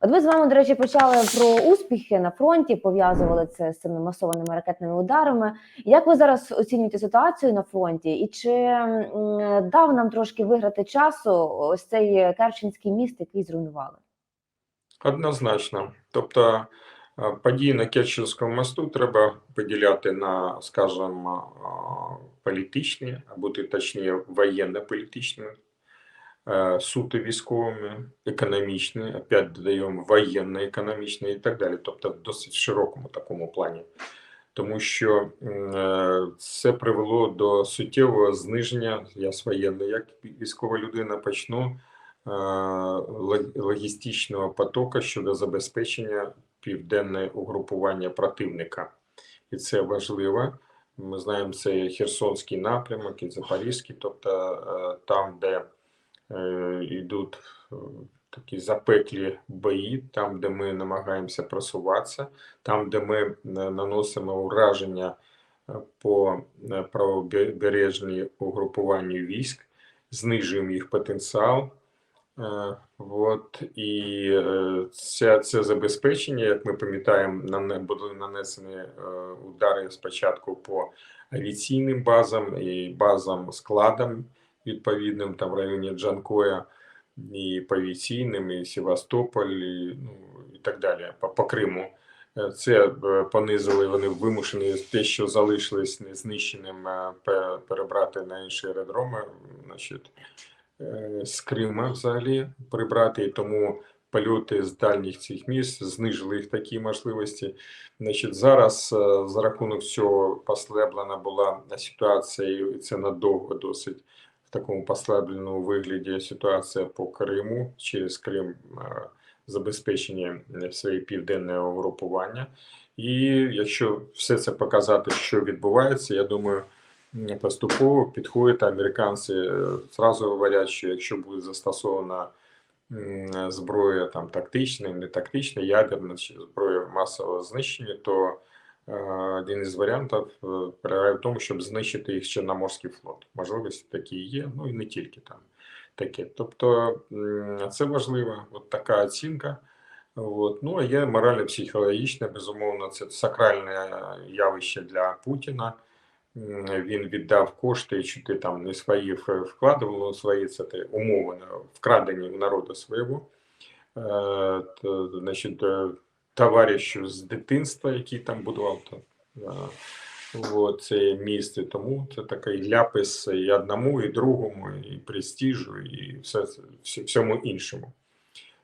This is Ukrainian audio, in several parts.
От ми з вами, до речі, почали про успіхи на фронті, пов'язували це з цими масованими ракетними ударами. Як ви зараз оцінюєте ситуацію на фронті? І чи дав нам трошки виграти часу ось цей Керченський міст, який зруйнували? Однозначно. Тобто е, події на Керченському мосту треба поділяти на, скажімо, е, політичні, а бути точніше, воєнно-політичні, суто військовими, економічні, опять додаємо воєнно-економічні і так далі. Тобто в досить широкому такому плані. Тому що е, це привело до суттєвого зниження, я з воєнної, як військова людина почну, е, логістичного потоку щодо забезпечення південне угрупування противника. І це важливо. Ми знаємо, це Херсонський напрямок, і Запорізький, тобто е, там, де е, йдуть е, такі запеклі бої, там, де ми намагаємося просуватися, там, де ми е, наносимо ураження е, по е, правобережній угрупуванню військ, знижуємо їх потенціал. Е, От, і е, це, це забезпечення, як ми пам'ятаємо, нане- були нанесені е, удари спочатку по авіаційним базам і базам складам відповідним там в районі Джанкоя, і по і Севастополь, і, ну, і так далі, по, по Криму. Е, Це е, понизили, вони вимушені те, що залишилось незнищеним, е, перебрати на інші аеродроми. Значить, з Крима взагалі прибрати, і тому польоти з дальніх цих міст знижили їх такі можливості. Значить, зараз за рахунок цього послаблена була ситуація, і це надовго досить в такому послабленому вигляді ситуація по Криму через Крим е, забезпечення своєї південного угрупування. І якщо все це показати, що відбувається, я думаю, поступово підходять американці, е, зразу говорять, що якщо буде застосована зброя там тактична, не тактична, ядерна чи зброя масового знищення, то один із варіантів е, полягає в тому, щоб знищити їх Чорноморський флот. Можливості такі є, ну і не тільки там таке. Тобто це важливо, от така оцінка. От. Ну, а є морально-психологічне, безумовно, це сакральне явище для Путіна. Він віддав кошти, чи ти там не свої вкладував, свої це те умовно вкрадені в народу свого. Е, значить, е, товаришу з дитинства, який там будував то, е, це місце. Тому це такий ляпис і одному, і другому, і престижу, і все, всьому іншому.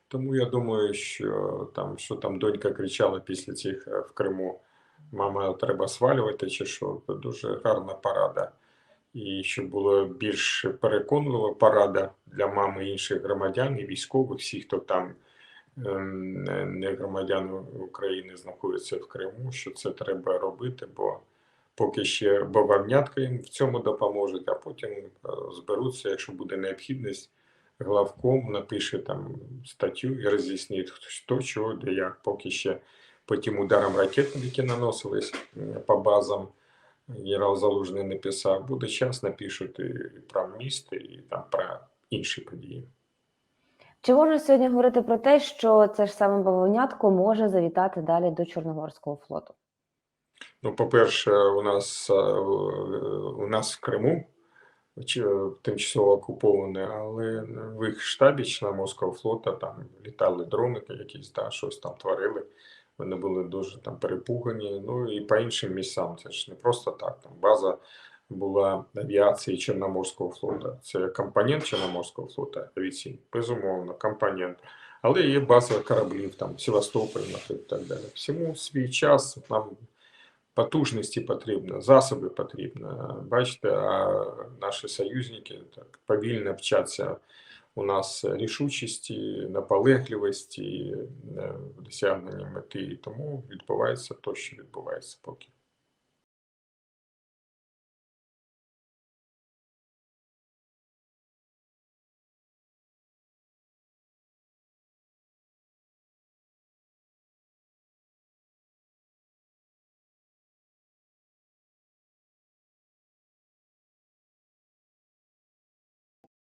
Тому я думаю, що там, що там донька кричала після цих е, в Криму, мама, треба свалювати, чи що, це дуже гарна порада. І щоб було більш переконлива порада для мами інших громадян і військових, всіх, хто там не- не громадяни України знаходяться в Криму, що це треба робити, бо поки ще бавовнятка їм в цьому допоможуть, а потім е, зберуться, якщо буде необхідність, главком напише там статтю і роз'яснить, хто чого, де як, поки ще по тим ударам ракет, які наносились по базам. Генерал Залужний написав, буде час, напишуть і про міст, і там про інші події. Чи можна сьогодні говорити про те, що це ж саме бавовнятко може завітати далі до Чорноморського флоту? Ну, по-перше, у нас, е, у нас в Криму тимчасово окуповане, але в їх штабі Чорноморського флота там літали дрони якісь, да, щось там творили. Вони були дуже там перепугані. Ну і по іншим місцям. Це ж не просто так. Там база була авіації Чорноморського флота. Це компонент Чорноморського флота авіаційний, безумовно, компонент. Але є база кораблів, там Севастополь, наприклад, так далі. Всьому свій час нам потужності потрібно, засоби потрібно. Бачите, а наші союзники так повільно вчаться у нас рішучості, наполегливості, е, в мети. І тому відбувається те, що відбувається поки.